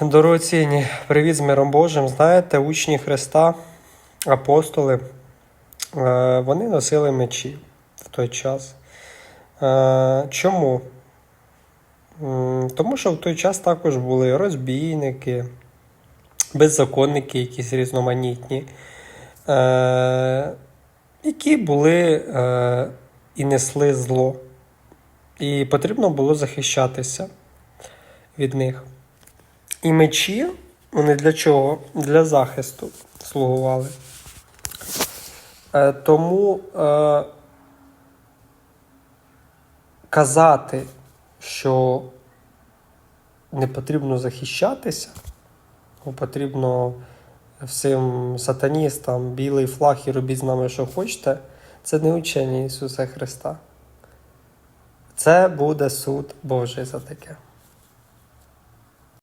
Дорогоцінні, привіт з миром Божим. Знаєте, учні Христа, апостоли, е, вони носили мечі в той час. Е, Чому? Тому що в той час також були розбійники, беззаконники, якісь різноманітні, е, які були і несли зло. І потрібно було захищатися від них. І мечі, вони для чого? Для захисту слугували. Е, тому е, казати, що не потрібно захищатися, потрібно всім сатаністам білий флаг і робіть з нами, що хочете, це не учення Ісуса Христа. Це буде суд Божий за таке.